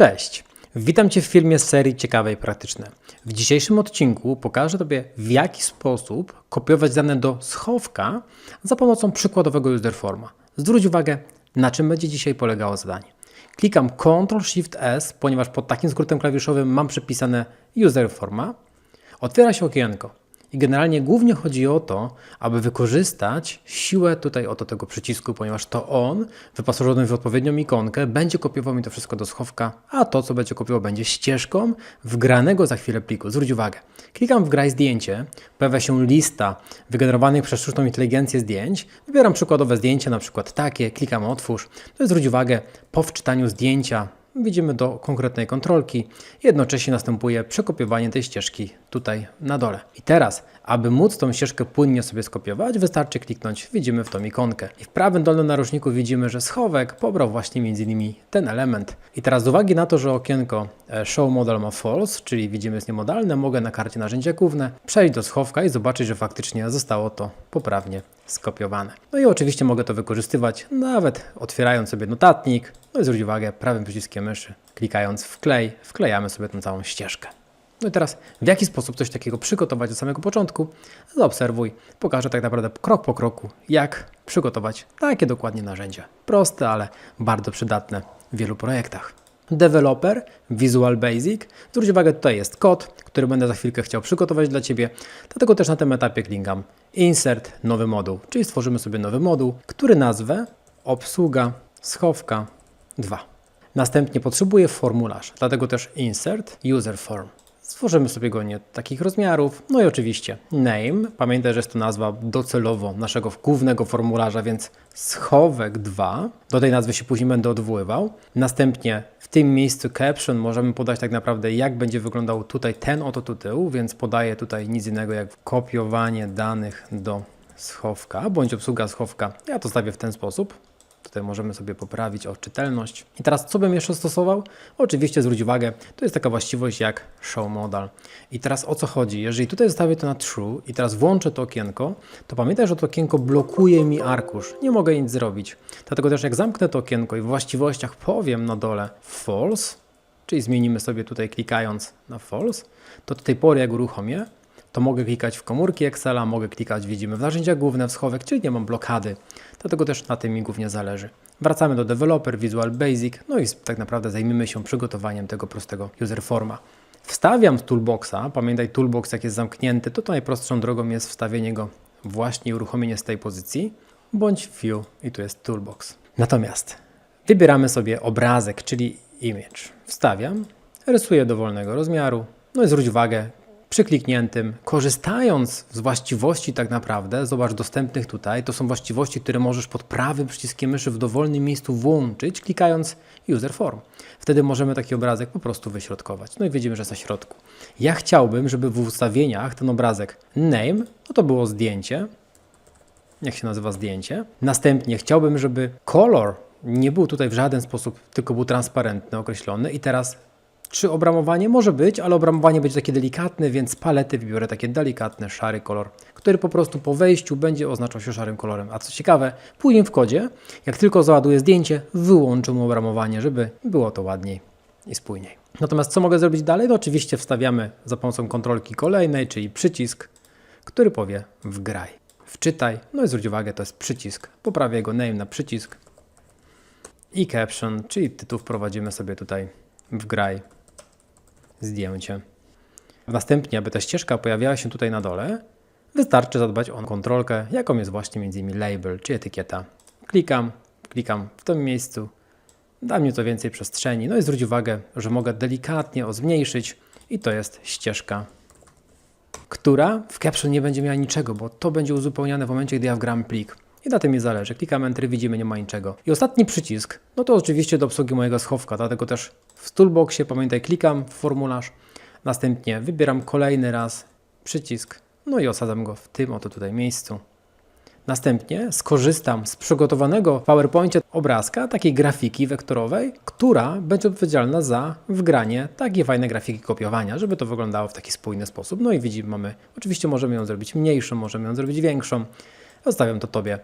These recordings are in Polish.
Cześć! Witam Cię w filmie z serii Ciekawe i Praktyczne. W dzisiejszym odcinku pokażę Tobie, w jaki sposób kopiować dane do schowka za pomocą przykładowego userforma. Zwróć uwagę, na czym będzie dzisiaj polegało zadanie. Klikam Ctrl-Shift-S, ponieważ pod takim skrótem klawiszowym mam przypisane userforma. Otwiera się okienko. I generalnie głównie chodzi o to, aby wykorzystać siłę tutaj oto tego przycisku, ponieważ to on, wyposażony w odpowiednią ikonkę, będzie kopiował mi to wszystko do schowka, a to, co będzie kopiował, będzie ścieżką wgranego za chwilę pliku. Zwróć uwagę, klikam w graj zdjęcie, pojawia się lista wygenerowanych przez sztuczną inteligencję zdjęć, wybieram przykładowe zdjęcie, na przykład takie, klikam otwórz, to zwróć uwagę, po wczytaniu zdjęcia widzimy do konkretnej kontrolki. Jednocześnie następuje przekopiowanie tej ścieżki tutaj na dole. I teraz, aby móc tą ścieżkę płynnie sobie skopiować, wystarczy kliknąć, widzimy w tą ikonkę. I w prawym dolnym narożniku widzimy, że schowek pobrał właśnie innymi ten element. I teraz z uwagi na to, że okienko e, Show Model ma false, czyli widzimy jest niemodalne, mogę na karcie narzędzia główne przejść do schowka i zobaczyć, że faktycznie zostało to poprawnie skopiowane. No i oczywiście mogę to wykorzystywać nawet otwierając sobie notatnik, no i zwróć uwagę, prawym przyciskiem myszy, klikając w klej, wklejamy sobie tą całą ścieżkę. No i teraz, w jaki sposób coś takiego przygotować od samego początku? Zaobserwuj, pokażę tak naprawdę krok po kroku, jak przygotować takie dokładnie narzędzia. Proste, ale bardzo przydatne w wielu projektach. Developer, Visual Basic. Zwróć uwagę, tutaj jest kod, który będę za chwilkę chciał przygotować dla Ciebie, dlatego też na tym etapie klikam Insert, nowy moduł, czyli stworzymy sobie nowy moduł, który nazwę obsługa schowka 2. Następnie potrzebuję formularz, dlatego też Insert User Form. Stworzymy sobie go nie takich rozmiarów. No i oczywiście name. Pamiętaj, że jest to nazwa docelowo naszego głównego formularza, więc schowek 2. Do tej nazwy się później będę odwoływał. Następnie w tym miejscu caption możemy podać tak naprawdę jak będzie wyglądał tutaj ten oto tytuł, więc podaję tutaj nic innego jak kopiowanie danych do schowka, bądź obsługa schowka. Ja to stawię w ten sposób. Tutaj możemy sobie poprawić o czytelność. I teraz co bym jeszcze stosował? Oczywiście zwróć uwagę, to jest taka właściwość jak show modal. I teraz o co chodzi? Jeżeli tutaj zostawię to na true i teraz włączę to okienko, to pamiętaj, że to okienko blokuje mi arkusz. Nie mogę nic zrobić. Dlatego też jak zamknę to okienko i w właściwościach powiem na dole false, czyli zmienimy sobie tutaj klikając na false, to do tej pory jak uruchomię, to mogę klikać w komórki Excela, mogę klikać, widzimy, w narzędzia główne, w schowek, czyli nie mam blokady. Dlatego też na tym mi głównie zależy. Wracamy do Developer, Visual Basic, no i tak naprawdę zajmiemy się przygotowaniem tego prostego userforma. Wstawiam z toolboxa, pamiętaj toolbox jak jest zamknięty, to, to najprostszą drogą jest wstawienie go właśnie uruchomienie z tej pozycji, bądź view i tu jest toolbox. Natomiast wybieramy sobie obrazek, czyli image. Wstawiam, rysuję dowolnego rozmiaru, no i zwróć uwagę, przy klikniętym, korzystając z właściwości tak naprawdę, zobacz dostępnych tutaj, to są właściwości, które możesz pod prawym przyciskiem myszy w dowolnym miejscu włączyć, klikając User Form. Wtedy możemy taki obrazek po prostu wyśrodkować. No i widzimy, że jest na środku. Ja chciałbym, żeby w ustawieniach ten obrazek name, no to było zdjęcie, jak się nazywa zdjęcie. Następnie chciałbym, żeby kolor nie był tutaj w żaden sposób, tylko był transparentny, określony i teraz czy obramowanie może być, ale obramowanie będzie takie delikatne, więc palety wybiorę takie delikatne, szary kolor, który po prostu po wejściu będzie oznaczał się szarym kolorem. A co ciekawe, później w kodzie, jak tylko załaduję zdjęcie, wyłączę mu obramowanie, żeby było to ładniej i spójniej. Natomiast co mogę zrobić dalej? No oczywiście wstawiamy za pomocą kontrolki kolejnej, czyli przycisk, który powie wgraj. Wczytaj, no i zwróć uwagę, to jest przycisk. Poprawię jego name na przycisk. I caption, czyli tytuł wprowadzimy sobie tutaj wgraj zdjęcie. Następnie, aby ta ścieżka pojawiała się tutaj na dole, wystarczy zadbać o kontrolkę, jaką jest właśnie m.in. label czy etykieta. Klikam, klikam w tym miejscu, da mi to więcej przestrzeni, no i zwróć uwagę, że mogę delikatnie o zmniejszyć i to jest ścieżka, która w caption nie będzie miała niczego, bo to będzie uzupełniane w momencie, gdy ja wgram plik. I na tym mi zależy. Klikam Enter, widzimy, nie ma niczego. I ostatni przycisk, no to oczywiście do obsługi mojego schowka, dlatego też w toolboxie, pamiętaj, klikam w formularz, następnie wybieram kolejny raz przycisk, no i osadzam go w tym oto tutaj miejscu. Następnie skorzystam z przygotowanego w PowerPoincie obrazka, takiej grafiki wektorowej, która będzie odpowiedzialna za wgranie takiej fajnej grafiki kopiowania, żeby to wyglądało w taki spójny sposób. No i widzimy, mamy, oczywiście możemy ją zrobić mniejszą, możemy ją zrobić większą. Zostawiam to Tobie.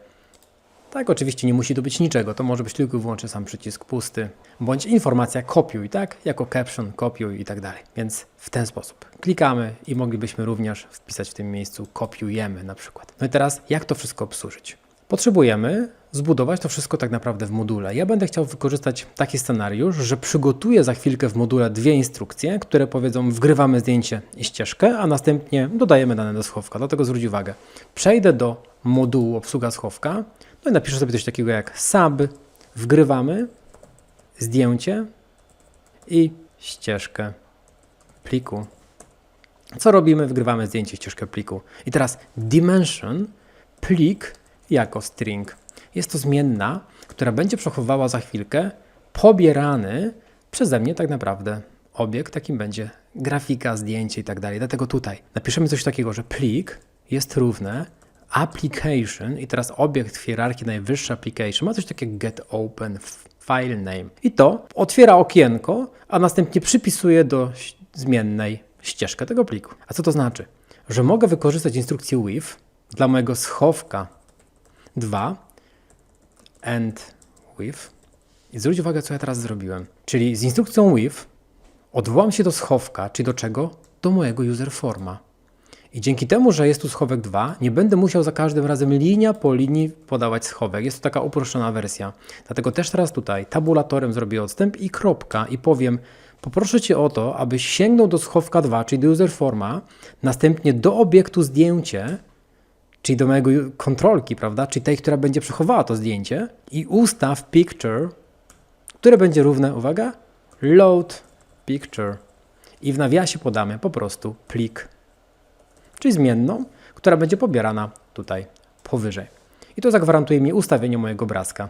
Tak, oczywiście nie musi to być niczego, to może być tylko i wyłącznie sam przycisk pusty, bądź informacja kopiuj, tak, jako caption, kopiuj i tak dalej. Więc w ten sposób klikamy i moglibyśmy również wpisać w tym miejscu kopiujemy na przykład. No i teraz jak to wszystko obsłużyć? Potrzebujemy zbudować to wszystko tak naprawdę w module. Ja będę chciał wykorzystać taki scenariusz, że przygotuję za chwilkę w module dwie instrukcje, które powiedzą wgrywamy zdjęcie i ścieżkę, a następnie dodajemy dane do schowka. Dlatego zwróć uwagę. Przejdę do modułu obsługa schowka, no i napiszę sobie coś takiego jak sub, wgrywamy zdjęcie i ścieżkę pliku. Co robimy? Wgrywamy zdjęcie, ścieżkę pliku. I teraz dimension, plik jako string. Jest to zmienna, która będzie przechowywała za chwilkę pobierany przeze mnie tak naprawdę obiekt, takim będzie grafika, zdjęcie i tak dalej. Dlatego tutaj napiszemy coś takiego, że plik jest równe application i teraz obiekt w hierarchii najwyższy application ma coś takiego get open file name i to otwiera okienko, a następnie przypisuje do zmiennej ścieżkę tego pliku. A co to znaczy? Że mogę wykorzystać instrukcję with dla mojego schowka 2 and with i zwróć uwagę, co ja teraz zrobiłem. Czyli z instrukcją with odwołam się do schowka, czyli do czego? Do mojego user forma. I dzięki temu, że jest tu schowek 2, nie będę musiał za każdym razem linia po linii podawać schowek. Jest to taka uproszczona wersja. Dlatego też teraz tutaj tabulatorem zrobię odstęp i kropka i powiem poproszę Cię o to, abyś sięgnął do schowka 2, czyli do user forma, następnie do obiektu zdjęcie, czyli do mojego kontrolki, prawda, czyli tej, która będzie przechowała to zdjęcie i ustaw picture, które będzie równe, uwaga, load picture. I w nawiasie podamy po prostu plik czyli zmienną, która będzie pobierana tutaj powyżej. I to zagwarantuje mi ustawienie mojego obrazka.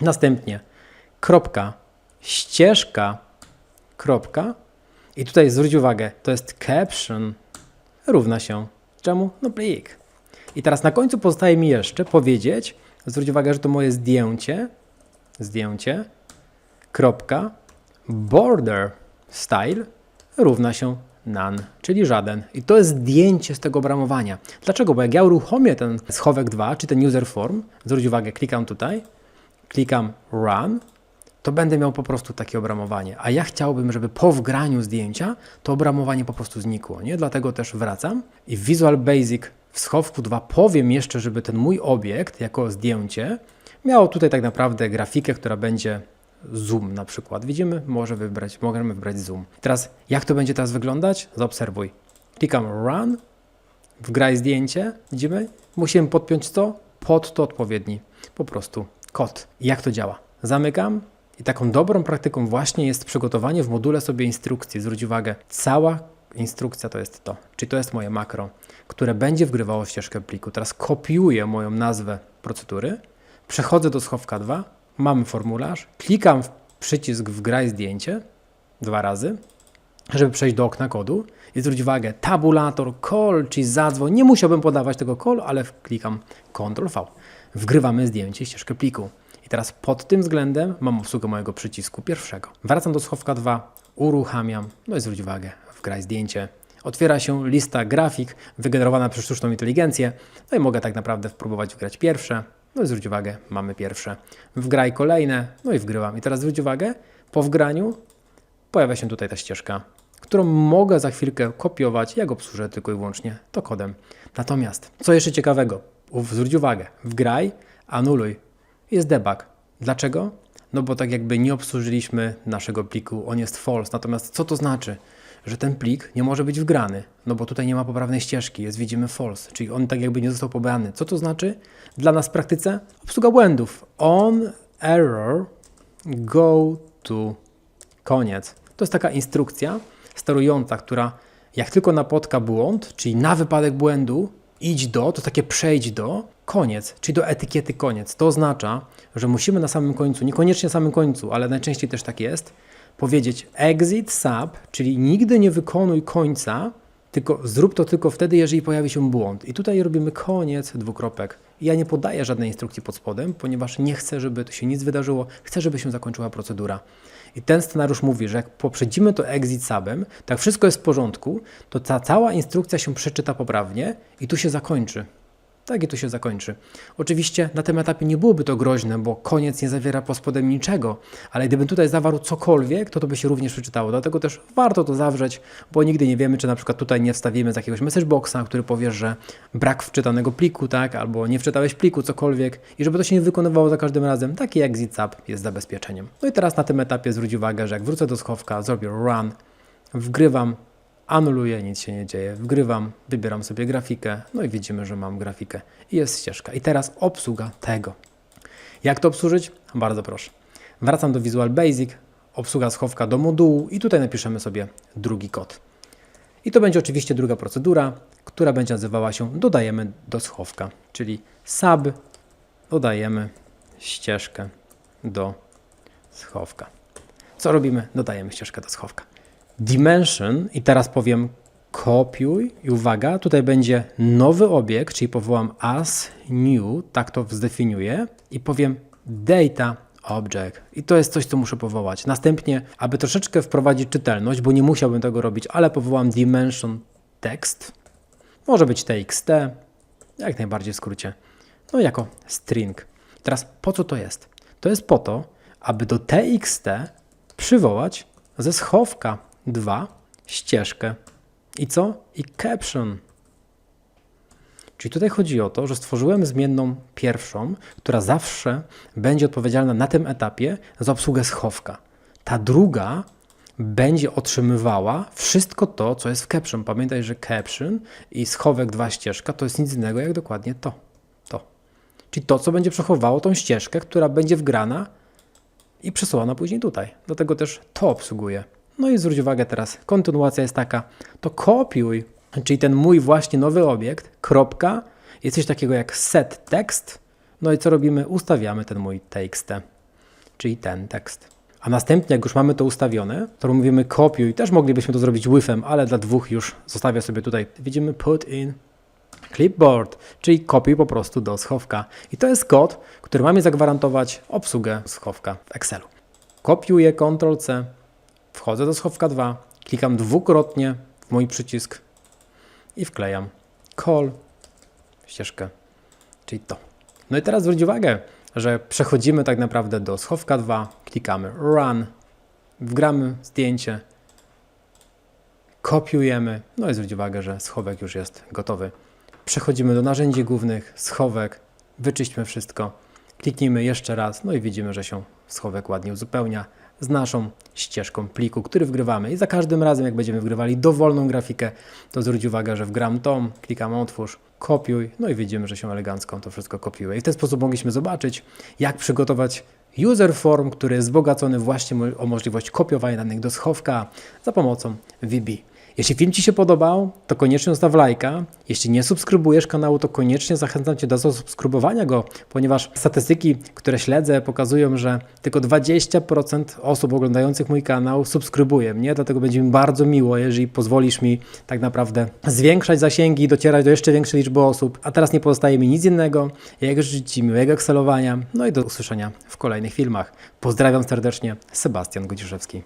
Następnie kropka, ścieżka, kropka i tutaj zwróć uwagę, to jest caption równa się czemu? No plik. I teraz na końcu pozostaje mi jeszcze powiedzieć, zwróć uwagę, że to moje zdjęcie, zdjęcie, kropka, border style równa się none, czyli żaden. I to jest zdjęcie z tego obramowania. Dlaczego? Bo jak ja uruchomię ten schowek 2, czy ten user form, zwróć uwagę, klikam tutaj, klikam run, to będę miał po prostu takie obramowanie. A ja chciałbym, żeby po wgraniu zdjęcia to obramowanie po prostu znikło, nie? Dlatego też wracam i w Visual Basic w schowku 2 powiem jeszcze, żeby ten mój obiekt jako zdjęcie miał tutaj tak naprawdę grafikę, która będzie zoom na przykład. Widzimy, może wybrać, możemy wybrać zoom. Teraz jak to będzie teraz wyglądać? Zaobserwuj. Klikam run, wgraj zdjęcie, widzimy? Musimy podpiąć co? Pod to odpowiedni, po prostu kod. Jak to działa? Zamykam i taką dobrą praktyką właśnie jest przygotowanie w module sobie instrukcji. Zwróć uwagę, cała instrukcja to jest to, czyli to jest moje makro, które będzie wgrywało ścieżkę pliku. Teraz kopiuję moją nazwę procedury, przechodzę do schowka 2, mamy formularz, klikam w przycisk wgraj zdjęcie dwa razy, żeby przejść do okna kodu i zwróć uwagę, tabulator, call, czyli zadzwoń, nie musiałbym podawać tego call, ale klikam Ctrl V. Wgrywamy zdjęcie, ścieżkę pliku. I teraz pod tym względem mam obsługę mojego przycisku pierwszego. Wracam do schowka 2, uruchamiam, no i zwróć uwagę, wgraj zdjęcie. Otwiera się lista grafik wygenerowana przez sztuczną inteligencję, no i mogę tak naprawdę spróbować wgrać pierwsze, no i zwróć uwagę, mamy pierwsze. Wgraj kolejne, no i wgrywam. I teraz zwróć uwagę, po wgraniu pojawia się tutaj ta ścieżka, którą mogę za chwilkę kopiować, jak obsłużę tylko i wyłącznie to kodem. Natomiast, co jeszcze ciekawego, zwróć uwagę, wgraj, anuluj, jest debug. Dlaczego? No bo tak jakby nie obsłużyliśmy naszego pliku, on jest false. Natomiast co to znaczy? Że ten plik nie może być wgrany, no bo tutaj nie ma poprawnej ścieżki, jest widzimy false, czyli on tak jakby nie został pobrany. Co to znaczy? Dla nas w praktyce obsługa błędów. On error go to koniec. To jest taka instrukcja sterująca, która jak tylko napotka błąd, czyli na wypadek błędu idź do, to takie przejdź do, koniec, czyli do etykiety koniec. To oznacza, że musimy na samym końcu, niekoniecznie na samym końcu, ale najczęściej też tak jest, powiedzieć exit sub, czyli nigdy nie wykonuj końca, tylko zrób to tylko wtedy, jeżeli pojawi się błąd. I tutaj robimy koniec dwukropek. Ja nie podaję żadnej instrukcji pod spodem, ponieważ nie chcę, żeby to się nic wydarzyło, chcę, żeby się zakończyła procedura. I ten scenariusz mówi, że jak poprzedzimy to exit subem, tak wszystko jest w porządku, to ta cała instrukcja się przeczyta poprawnie i tu się zakończy. Tak i tu się zakończy. Oczywiście na tym etapie nie byłoby to groźne, bo koniec nie zawiera pod spodem niczego, ale gdybym tutaj zawarł cokolwiek, to to by się również przeczytało. Dlatego też warto to zawrzeć, bo nigdy nie wiemy, czy na przykład tutaj nie wstawimy z jakiegoś message boxa, który powie, że brak wczytanego pliku, tak, albo nie wczytałeś pliku, cokolwiek i żeby to się nie wykonywało za każdym razem, taki jak zip jest zabezpieczeniem. No i teraz na tym etapie zwróć uwagę, że jak wrócę do schowka, zrobię run, wgrywam, anuluję, nic się nie dzieje, wgrywam, wybieram sobie grafikę, no i widzimy, że mam grafikę i jest ścieżka. I teraz obsługa tego. Jak to obsłużyć? Bardzo proszę. Wracam do Visual Basic, obsługa schowka do modułu i tutaj napiszemy sobie drugi kod. I to będzie oczywiście druga procedura, która będzie nazywała się dodajemy do schowka, czyli sub dodajemy ścieżkę do schowka. Co robimy? Dodajemy ścieżkę do schowka. Dimension i teraz powiem kopiuj i uwaga, tutaj będzie nowy obiekt, czyli powołam as new, tak to zdefiniuję i powiem data object. I to jest coś, co muszę powołać. Następnie, aby troszeczkę wprowadzić czytelność, bo nie musiałbym tego robić, ale powołam dimension text. Może być txt, jak najbardziej w skrócie. No jako string. Teraz po co to jest? To jest po to, aby do txt przywołać ze schowka 2 ścieżkę. I co? I caption. Czyli tutaj chodzi o to, że stworzyłem zmienną pierwszą, która zawsze będzie odpowiedzialna na tym etapie za obsługę schowka. Ta druga będzie otrzymywała wszystko to, co jest w caption. Pamiętaj, że caption i schowek 2 ścieżka to jest nic innego jak dokładnie to. To. Czyli to, co będzie przechowywało tą ścieżkę, która będzie wgrana i przesyłana później tutaj. Dlatego też to obsługuje. No i zwróć uwagę teraz, kontynuacja jest taka, to kopiuj, czyli ten mój właśnie nowy obiekt, kropka, jest coś takiego jak set text, no i co robimy? Ustawiamy ten mój txt, czyli ten tekst. A następnie, jak już mamy to ustawione, to mówimy kopiuj, też moglibyśmy to zrobić whiffem, ale dla dwóch już zostawię sobie tutaj, widzimy put in clipboard, czyli kopiuj po prostu do schowka. I to jest kod, który ma mi zagwarantować obsługę schowka w Excelu. Kopiuję Ctrl-C, Wchodzę do schowka 2, klikam dwukrotnie w mój przycisk i wklejam call, ścieżkę, czyli to. No i teraz zwróć uwagę, że przechodzimy tak naprawdę do schowka 2, klikamy run, wgramy zdjęcie, kopiujemy, no i zwróć uwagę, że schowek już jest gotowy. Przechodzimy do narzędzi głównych, schowek, wyczyśćmy wszystko, kliknijmy jeszcze raz, no i widzimy, że się schowek ładnie uzupełnia z naszą ścieżką pliku, który wgrywamy. I za każdym razem, jak będziemy wgrywali dowolną grafikę, to zwróć uwagę, że wgram tom, klikam otwórz, kopiuj, no i widzimy, że się elegancko to wszystko kopiuje. I w ten sposób mogliśmy zobaczyć, jak przygotować user form, który jest wzbogacony właśnie o możliwość kopiowania danych do schowka za pomocą VB. Jeśli film Ci się podobał, to koniecznie zostaw lajka. Jeśli nie subskrybujesz kanału, to koniecznie zachęcam Cię do zasubskrybowania go, ponieważ statystyki, które śledzę, pokazują, że tylko 20% osób oglądających mój kanał subskrybuje mnie, dlatego będzie mi bardzo miło, jeżeli pozwolisz mi tak naprawdę zwiększać zasięgi i docierać do jeszcze większej liczby osób. A teraz nie pozostaje mi nic innego, jak życzyć Ci miłego ekselowania, no i do usłyszenia w kolejnych filmach. Pozdrawiam serdecznie, Sebastian Godziszewski.